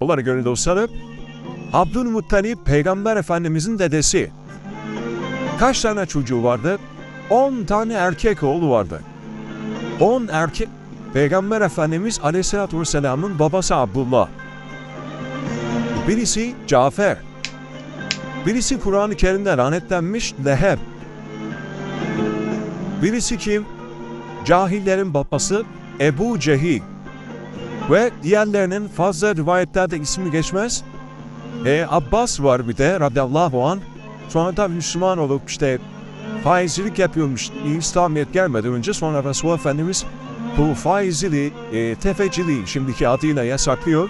Bunlara göre dostlarım, Abdülmuttalip Peygamber Efendimizin dedesi. Kaç tane çocuğu vardı? 10 tane erkek oğlu vardı. 10 erkek Peygamber Efendimiz Aleyhisselatü Vesselam'ın babası Abdullah. Birisi Cafer. Birisi Kur'an-ı Kerim'de lanetlenmiş Leheb. Birisi kim? Cahillerin babası Ebu Cehil. Ve diğerlerinin fazla rivayetlerde ismi geçmez. E, Abbas var bir de radıyallahu an. Sonra da Müslüman olup işte faizcilik yapıyormuş. İslamiyet gelmeden önce sonra Resulullah Efendimiz bu faizciliği, e, tefeciliği şimdiki adıyla yasaklıyor.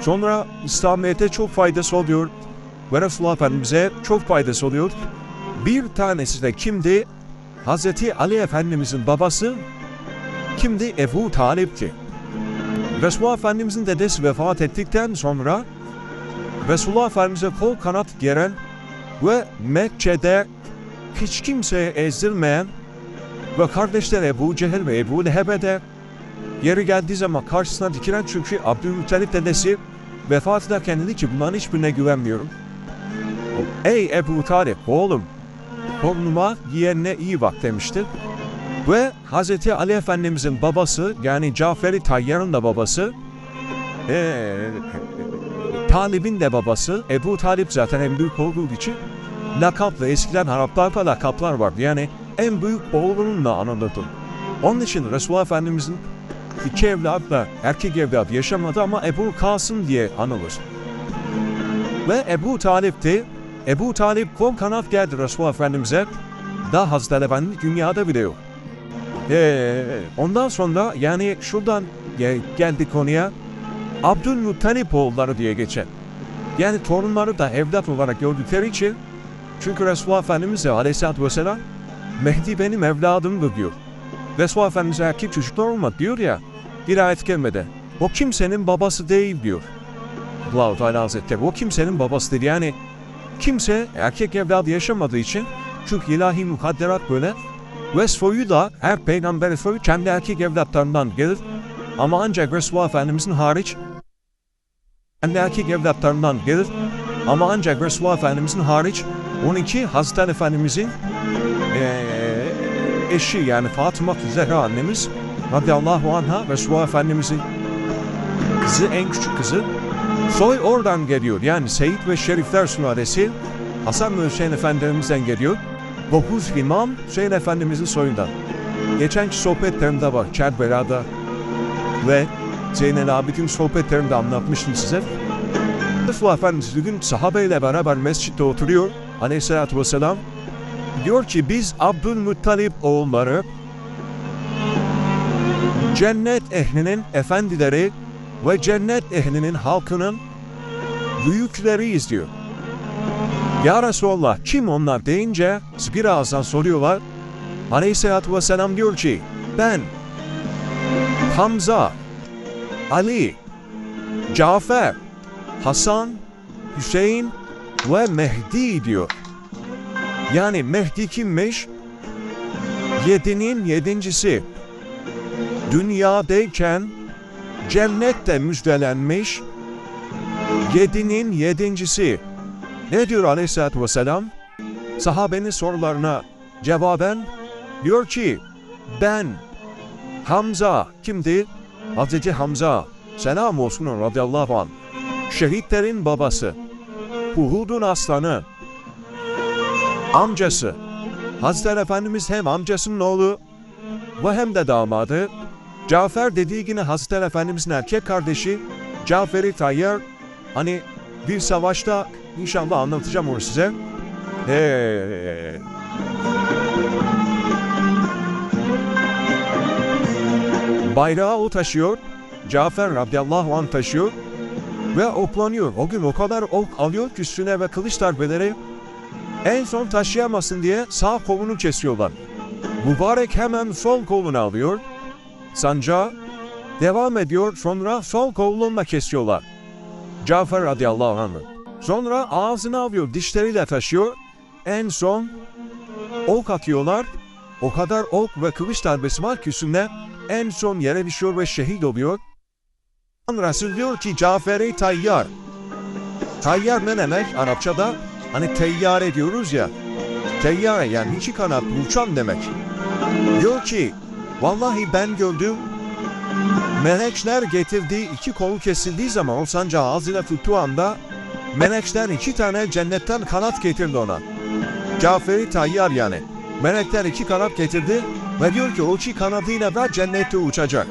Sonra İslamiyet'e çok faydası oluyor. Ve Resulullah Efendimiz'e çok faydası oluyor. Bir tanesi de kimdi? Hazreti Ali Efendimiz'in babası kimdi? Ebu Talip'ti. Resulullah Efendimiz'in dedesi vefat ettikten sonra Resulullah Efendimiz'e kol kanat geren ve Mekke'de hiç kimseye ezdirmeyen ve kardeşler Ebu Cehil ve Ebu Leheb'e de yeri geldiği zaman karşısına dikilen çünkü Abdülmuttalip dedesi vefat ederken dedi ki bunların hiçbirine güvenmiyorum. Ey Ebu Talip oğlum torunuma yeğenine iyi bak demiştir. Ve Hz. Ali Efendimizin babası yani Cafer-i Tayyar'ın da babası eee Talib'in de babası Ebu Talip zaten en büyük olduğu için lakaplı eskiden Araplarda lakaplar vardı. Yani en büyük oğlununla anılırdı. Onun için Resulullah Efendimizin iki evlatla erkek evlat yaşamadı ama Ebu Kasım diye anılır. Ve Ebu Talip de Ebu Talip kol kanat geldi Resulullah Efendimiz'e. Daha Hazreti Efendimiz dünyada bile yok. Ee, ondan sonra yani şuradan ge- geldi konuya Abdülmuttalip oğulları diye geçen. Yani torunları da evlat olarak gördükleri için çünkü Resulullah Efendimiz de aleyhissalatü vesselam Mehdi benim evladımdır diyor. Resulullah Efendimiz erkek çocuklar olmadı diyor ya bir ayet gelmede. O kimsenin babası değil diyor. Allah-u Teala Hazretleri o kimsenin babası değil. Yani kimse erkek evladı yaşamadığı için çünkü ilahi mukadderat böyle ve soyu da her peygamberin soyu kendi erkek evlatlarından gelir. Ama ancak Resulullah Efendimizin hariç kendi erkek evlatlarından gelir. Ama ancak Resulullah Efendimizin hariç 12 Hazreti Efendimizin eee, eşi yani Fatıma Zehra annemiz radıyallahu anha Resulullah Efendimizin kızı en küçük kızı soy oradan geliyor. Yani Seyit ve Şerifler sülalesi Hasan ve Hüseyin Efendimiz'den geliyor. Dokuz imam Hüseyin Efendimizin soyundan. Geçenki sohbetlerimde var Kerbela'da ve Zeynel Abidin sohbetlerinde anlatmıştım size. Resulullah Efendimiz bir gün sahabeyle beraber mescitte oturuyor. Aleyhisselatü Vesselam diyor ki biz Abdülmuttalip oğulları cennet ehlinin efendileri ve cennet ehlinin halkının büyükleriyiz diyor. Ya Resulallah kim onlar deyince bir ağızdan soruyorlar. Aleyhisselatü Vesselam diyor ki ben Hamza, Ali, Cafer, Hasan, Hüseyin ve Mehdi diyor. Yani Mehdi kimmiş? Yedinin yedincisi. Dünyadayken cennette müjdelenmiş yedinin yedincisi. Ne diyor aleyhissalatü vesselam? Sahabenin sorularına cevaben diyor ki ben Hamza kimdi? Hazreti Hamza selam olsun radıyallahu anh. Şehitlerin babası. Uhud'un aslanı. Amcası. Hazreti Efendimiz hem amcasının oğlu ve hem de damadı. Cafer dediği yine Hazreti Efendimizin erkek kardeşi Cafer-i Tayyar hani bir savaşta inşallah anlatacağım onu size. Ee, bayrağı o taşıyor. Cafer radıyallahu anh taşıyor ve oklanıyor. O gün o kadar ok alıyor ki üstüne ve kılıç darbeleri en son taşıyamasın diye sağ kolunu kesiyorlar. Mübarek hemen sol kolunu alıyor. Sancağı devam ediyor sonra sol kolunu da kesiyorlar. Cafer radıyallahu anh. Sonra ağzını alıyor dişleriyle taşıyor. En son ok atıyorlar. O kadar ok ve kılıç darbesi var ki üstünde en son yere düşüyor ve şehit oluyor. Resul diyor ki Cafer-i Tayyar. Tayyar ne demek Arapçada? Hani teyyare diyoruz ya. Teyyare yani iki kanatlı uçan demek. Diyor ki vallahi ben gördüm melekler getirdiği iki kolu kesildiği zaman o sancağı ağzıyla tuttuğu anda melekler iki tane cennetten kanat getirdi ona. Cafer-i Tayyar yani. Melekler iki kanat getirdi ve diyor ki o kanadıyla da cennette uçacak.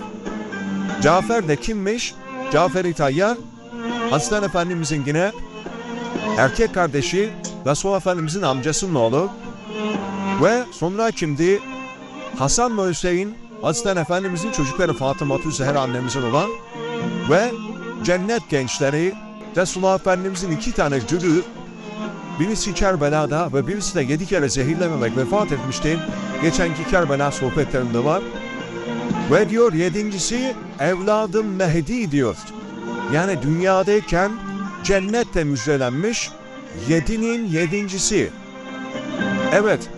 Cafer de kimmiş? Cafer-i Tayyar, Hazreti Efendimizin yine erkek kardeşi Resulullah Efendimizin amcasının oğlu ve sonra kimdi? Hasan ve Hüseyin Hazreti Efendimizin çocukları Fatıma Zehra annemizin olan ve cennet gençleri Resulullah Efendimizin iki tane cülü birisi Kerbela'da ve birisi de yedi kere zehirlenerek vefat etmişti. Geçenki Kerbela sohbetlerinde var. Ve diyor yedincisi evladım Mehdi diyor. Yani dünyadayken cennette müjdelenmiş yedinin yedincisi. Evet,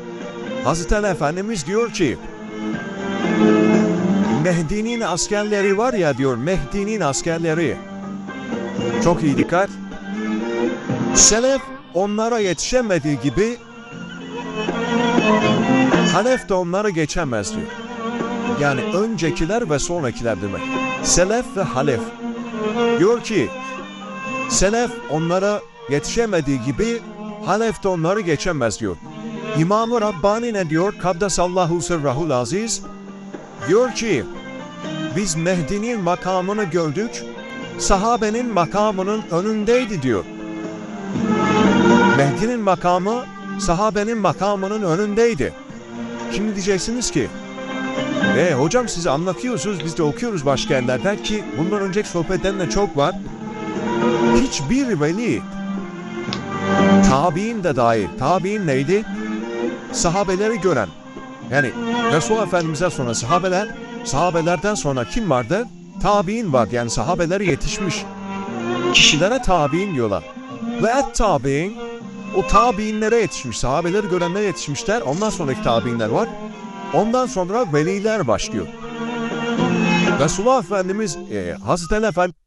Hazreti Efendimiz diyor ki Mehdi'nin askerleri var ya diyor Mehdi'nin askerleri. Çok iyi dikkat. Selef onlara yetişemediği gibi Halef de onları geçemez diyor. Yani öncekiler ve sonrakiler demek. Selef ve Halef. Diyor ki Selef onlara yetişemediği gibi Halef de onları geçemez diyor. İmam-ı Rabbani ne diyor? Kaddesallahu sırrahul aziz. Diyor ki biz Mehdi'nin makamını gördük. Sahabenin makamının önündeydi diyor. Mehdi'nin makamı sahabenin makamının önündeydi. Şimdi diyeceksiniz ki e hocam size anlatıyorsunuz biz de okuyoruz başka yerlerden ki bundan önceki sohbetten de çok var. Hiçbir veli tabi'in de dahil. Tabi'in neydi? Sahabeleri gören. Yani Resulullah Efendimiz'e sonra sahabeler, sahabelerden sonra kim vardı? Tabi'in var yani sahabeler yetişmiş. Kişilere tabi'in diyorlar. Ve et tabi'in o tabi'inlere yetişmiş, sahabeleri görenlere yetişmişler. Ondan sonraki tabi'inler var. Ondan sonra veliler başlıyor. Resulullah Efendimiz, e, Hazreti Efendimiz